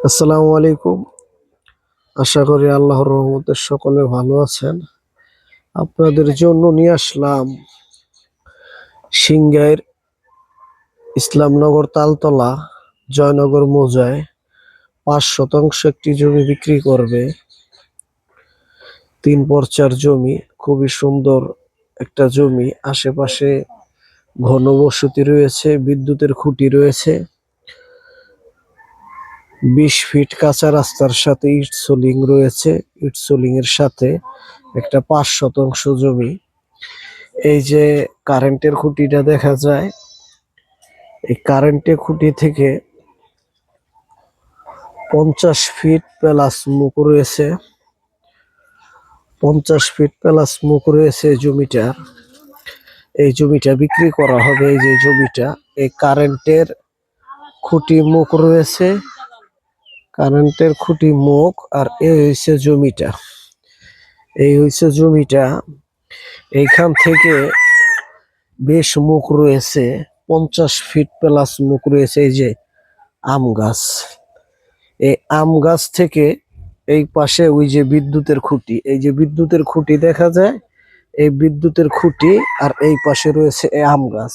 আসসালামু আলাইকুম। আশা করি আল্লাহর রহমতে সকলে ভালো আছেন। আপনাদের জন্য নিয়ে আসলাম সিংগাইর ইসলামনগর তালতলা জয়নগর মোজায় পাঁচ শতাংশ একটি জমি বিক্রি করবে। তিন পর্চার জমি, খুবই সুন্দর একটা জমি। আশেপাশে ঘনবসতি রয়েছে, বিদ্যুতের খুঁটি রয়েছে। বিশ ফিট কাঁচা রাস্তার সাথে ইট সোলিং রয়েছে। ইট সোলিং এর সাথে একটা পাঁচ শতাংশ জমি। এই যে কারেন্টের খুঁটিটা দেখা যায়, এই কারেন্টের খুঁটি থেকে পঞ্চাশ ফিট প্লাস মুখ রয়েছে। পঞ্চাশ ফিট প্লাস মুখ রয়েছে জমিটার। এই জমিটা বিক্রি করা হবে, এই যে জমিটা, এই কারেন্টের খুঁটি মুখ রয়েছে। কারেন্টের খুঁটি, মুখ, আর এই হইছে জমিটা। এই হইছে জমিটা। এইখান থেকে বেশ মুখ রয়েছে, পঞ্চাশ ফিট প্লাস মুখ রয়েছে, এই যে আম গাছ। এই আম গাছ থেকে এই পাশে ওই যে বিদ্যুতের খুঁটি, এই যে বিদ্যুতের খুঁটি দেখা যায়? এই বিদ্যুতের খুঁটি আর এই পাশে রয়েছে এই আম গাছ।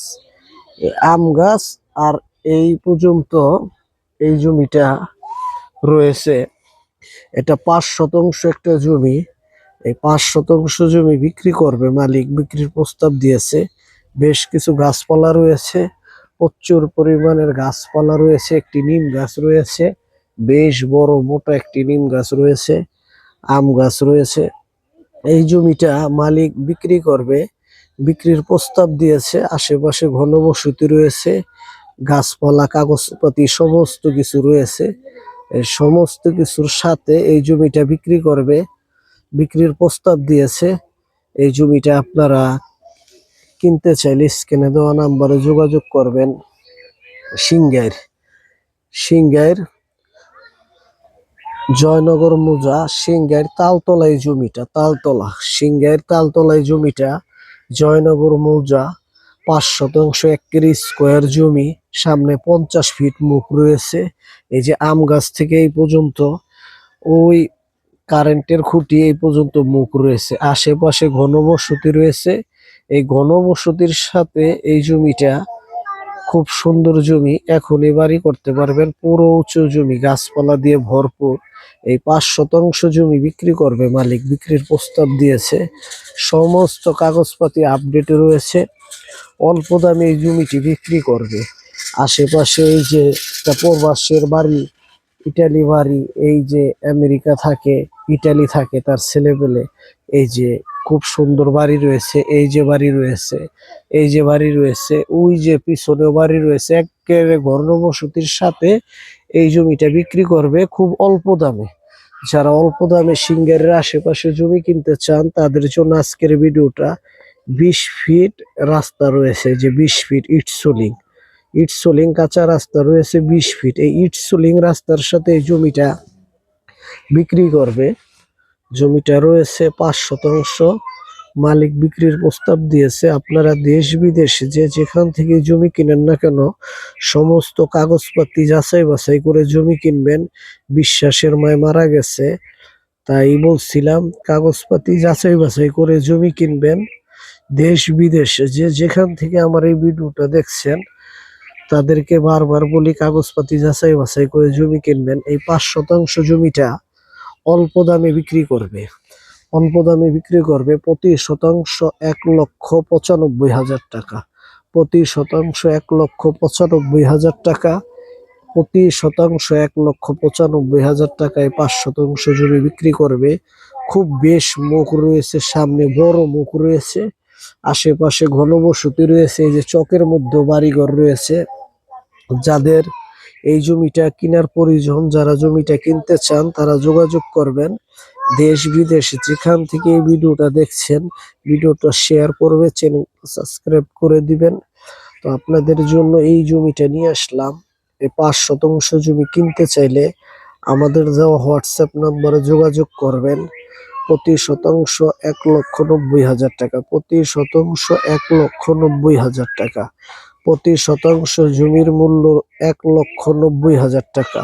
এই আম গাছ আর এই পর্যন্ত এই জমিটা রয়েছে। এটা পাঁচ শতাংশ একটা জমি। এই পাঁচ শতাংশ জমি বিক্রি করবে, মালিক বিক্রির প্রস্তাব দিয়েছে। বেশ কিছু গাছপালা রয়েছে, প্রচুর পরিমাণের গাছপালা রয়েছে, একটি নিম গাছ রয়েছে, বেশ বড় মোটা একটি নিম গাছ রয়েছে, আম গাছ রয়েছে। এই জমিটা মালিক বিক্রি করবে, বিক্রির প্রস্তাব দিয়েছে, আশেপাশে ঘনবসতি রয়েছে, গাছপালা, কাগজপাতি, সমস্ত কিছু রয়েছে। সমস্ত কিছুর সাথে এই জমিটা বিক্রি করবে। বিক্রির প্রস্তাব দিয়েছে। এই জমিটা আপনারা কিনতে চাইলে স্ক্রিনে দেওয়া নাম্বারে যোগাযোগ করবেন। সিংগাইর সিংগাইর জয়নগর মুজা সিংগাইর তালতলায় জমিটা, তালতলা সিংগাইর তালতলায় জমিটা, জয়নগর মৌজা পাঁচ শতাংশ একের স্কোয়ার জমি, সামনে পঞ্চাশ ফিট মুখ রয়েছে। এই যে আম গাছ থেকে এই পর্যন্ত, ওই কারেন্টের খুঁটি এই পর্যন্ত মুখ রয়েছে। আশেপাশে ঘনবসতি রয়েছে। এই ঘনবসতির সাথে এই জমিটা খুব সুন্দর জমি। এখনই বাড়ি করতে পারবেন পুরো উঁচু জমি, গাছপালা দিয়ে ভরপুর। এই পাঁচ শতাংশ জমি বিক্রি করবে মালিক, বিক্রির প্রস্তাব দিয়েছে। সমস্ত কাগজপাতি আপডেট রয়েছে। অল্প দামে এই জমিটি বিক্রি করবে। আশেপাশে এই যে প্রবাসের বাড়ি, ইটালি বাড়ি, এই যে আমেরিকা থাকে, ইটালি থাকে তার ছেলেপেলে, এই যে খুব সুন্দর বাড়ি রয়েছে, এই যে বাড়ি রয়েছে, এই যে বাড়ি রয়েছে, ওই যে পিছনে বাড়ি রয়েছে, একেবারে ঘর্ণবসতির সাথে এই জমিটা বিক্রি করবে খুব অল্প দামে। যারা অল্প দামে সিঙ্গারের আশেপাশে জমি কিনতে চান, তাদের জন্য আজকের ভিডিওটা বিশ ফিট রাস্তা রয়েছে যে বিশ ফিট ইট সোলিং। ইট সোলিং কাঁচা রাস্তা রয়েছে বিশ ফিট। এই ইট সোলিং রাস্তার সাথে এই জমিটা বিক্রি করবে। জমিটা রয়েছে পাঁচ শতাংশ। মালিক বিক্রির প্রস্তাব দিয়েছে, আপনারা দেশ বিদেশ যে যেখান থেকে জমি কিনেন না কেন, সমস্ত কাগজপাতি যাচাই বাছাই করে জমি কিনবেন। বিশ্বাসের মায় মারা গেছে, তাই বলছিলাম, কাগজপাতি যাচাই বাছাই করে জমি কিনবেন। দেশ বিদেশ, যে যেখান থেকে আমার এই ভিডিওটা দেখছেন, তাদেরকে বারবার বলি, কাগজপাতি যাচাই বাছাই করে জমি কিনবেন। এই পাঁচ শতাংশ জমিটা অল্প দামে বিক্রি করবে। অল্প দামে বিক্রি করবে প্রতি শতাংশ এক লক্ষ পঁচানব্বই হাজার টাকা। প্রতি শতাংশ এক লক্ষ পঁচানব্বই হাজার টাকা। প্রতি শতাংশ এক লক্ষ পঁচানব্বই হাজার টাকায় পাঁচ শতাংশ জমি বিক্রি করবে। খুব বেশ মুখ রয়েছে, সামনে বড় মুখ রয়েছে। আশেপাশে ঘনবসতি রয়েছে, এই যে চকের মধ্যে বাড়িঘর রয়েছে। যাদের এই জমিটা কেনার প্রয়োজন, যারা জমিটা কিনতে চান, তারা যোগাযোগ করবেন। দেশ বিদেশে যেখান থেকে এই ভিডিওটা দেখছেন, ভিডিওটা শেয়ার করবে, চ্যানেল সাবস্ক্রাইব করে দিবেন। তো আপনাদের জন্য এই জমিটা নিয়ে আসলাম। এই পাঁচ শতাংশ জমি কিনতে চাইলে আমাদের দেওয়া হোয়াটসঅ্যাপ নম্বরে যোগাযোগ করবেন। প্রতি শতাংশ এক লক্ষ নব্বই হাজার টাকা, প্রতি শতাংশ এক লক্ষ নব্বই হাজার টাকা, প্রতি শতাংশ জমির মূল্য এক লক্ষ নব্বই হাজার টাকা।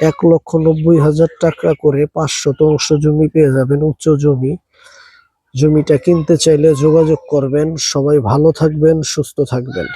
এক লক্ষ নব্বই হাজার টাকা করে পাঁচ শতাংশ জমি পেয়ে যাবেন উচ্চ জমি। জমিটা কিনতে চাইলে যোগাযোগ করবেন। সবাই ভালো থাকবেন, সুস্থ থাকবেন।